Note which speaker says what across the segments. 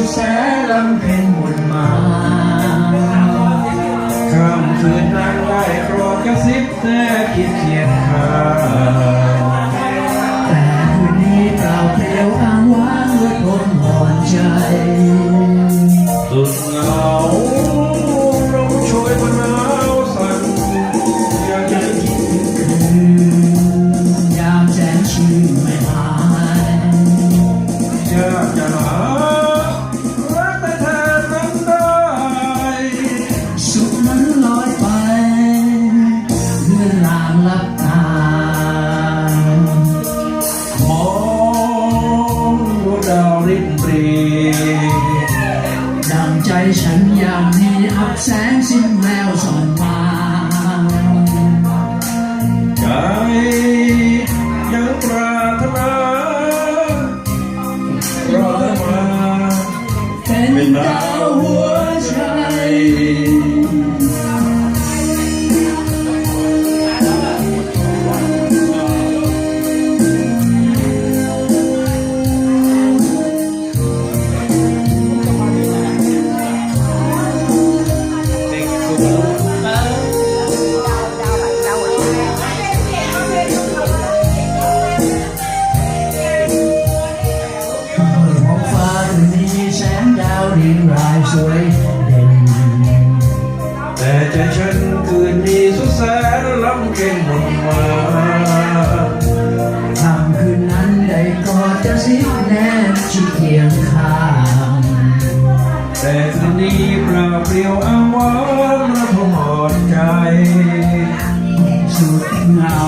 Speaker 1: สุดแสลำเพ็ญหมุนมา
Speaker 2: ค่ำคืนนั้นได้โปรอกระซิบแต่คิดเคียงข้า
Speaker 1: แต่คืนนี้เปล่าเปลี่ยวอ้างว้างเลยทนหอนใจ แสงสิ้นแววส่องมา
Speaker 2: ใจยังปรารถนารอมา
Speaker 1: เป็นดาว
Speaker 2: แต่ฉันคืนนี้สุดแสนลำเค็ญหมดมา
Speaker 1: คำคืนนั้นได้กอดจะซิบแนบชิดเคียงข้าง
Speaker 2: แต่คืนนี้เปล่าเปลี่ยวอ้างว้างและพงอ่อนใจ
Speaker 1: สุดเหงา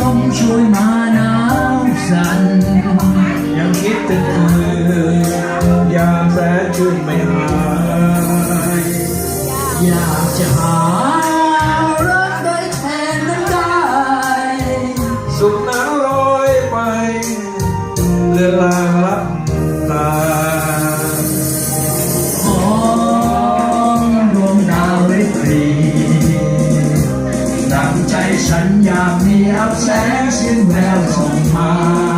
Speaker 1: ลมช่วยมาหนาวสั่น
Speaker 2: ยังคิดถึงคืนยามแสนชื่นไม่หา
Speaker 1: อยากจะหารักได้แทนนั้นได้
Speaker 2: สุขน้ำลอยไปเลือนลางลับตา
Speaker 1: หอมรวมดาวเล็กรีดังใจฉันอยากมีอับแสงสิ้นแววส่งมา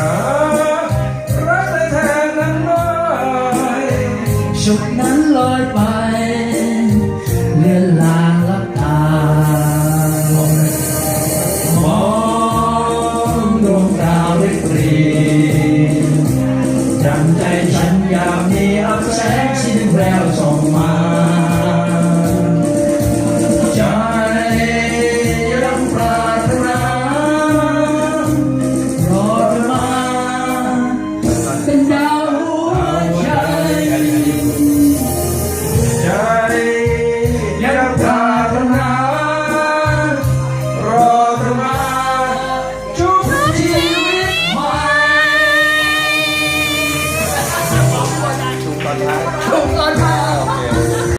Speaker 2: รักแท้ๆนั้นไม่
Speaker 1: ชุดนั้นลอยไป เลือลางลับตามองดวงดาวริบรีจำใจฉันอยากมีอัอาแสงชิ้นแววส่งมา Đồng.